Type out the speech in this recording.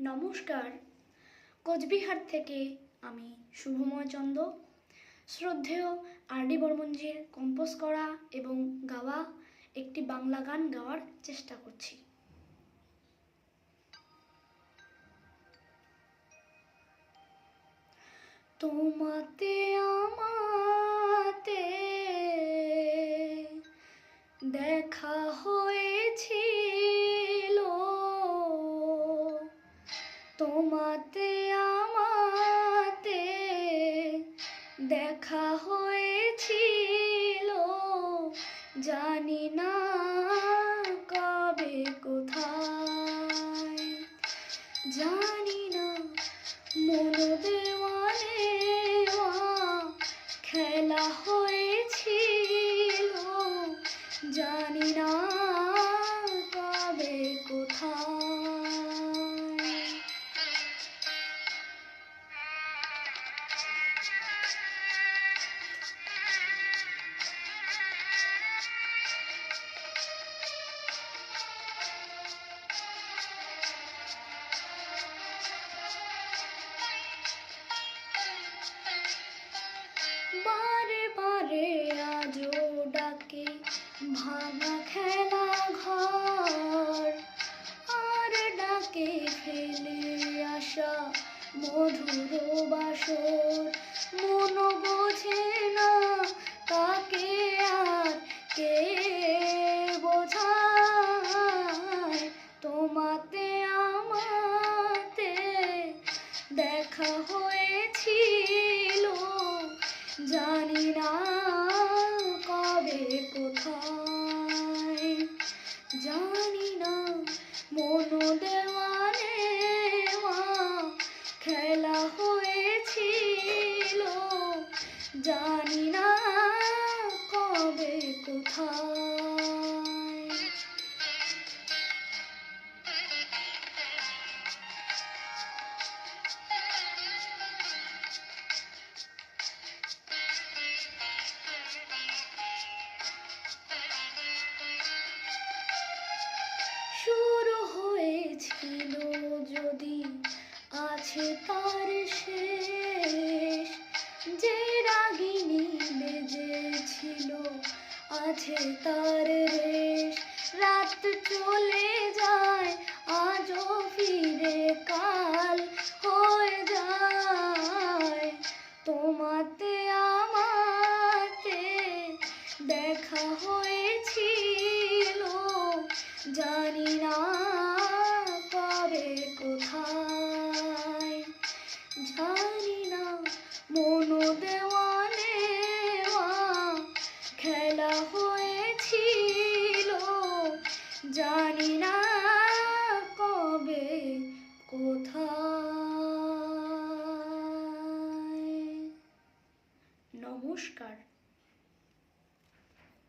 নমস্কার। কোচবিহার থেকে আমি শুভময় চন্দ। শ্রদ্ধেয় আর ডি বর্মনজির কম্পোজ করা এবং গাওয়া একটি বাংলা গান গাওয়ার চেষ্টা করছি। তোমাতে, আমাতে দেখা হয়েছিল তোমাতে আমাতে দেখা হয়েছিল। জানি না কবে কোথায়। জানি না মন দেওয়ানে খেলা হয়েছিল ভাঙা খেলা ঘর, আর ডাকে ফেলে আসা মধুর বাসর। মন বোঝে না তাকে আর কে বোঝায়। তোমাতে আমাতে দেখা হয়েছিল, জানি না কবে কোথায়। কোথায় শুরু হয়েছিল যদি আছে তার আছে তার রেশ রাত চলে যায়, আজও ফিরে কাল হয়ে যায়। তোমাতে, আমাতে দেখা হয়েছিল। জানি না কবে, কোথায়। জানি না মন জানি না কবে কোথায়। নমস্কার।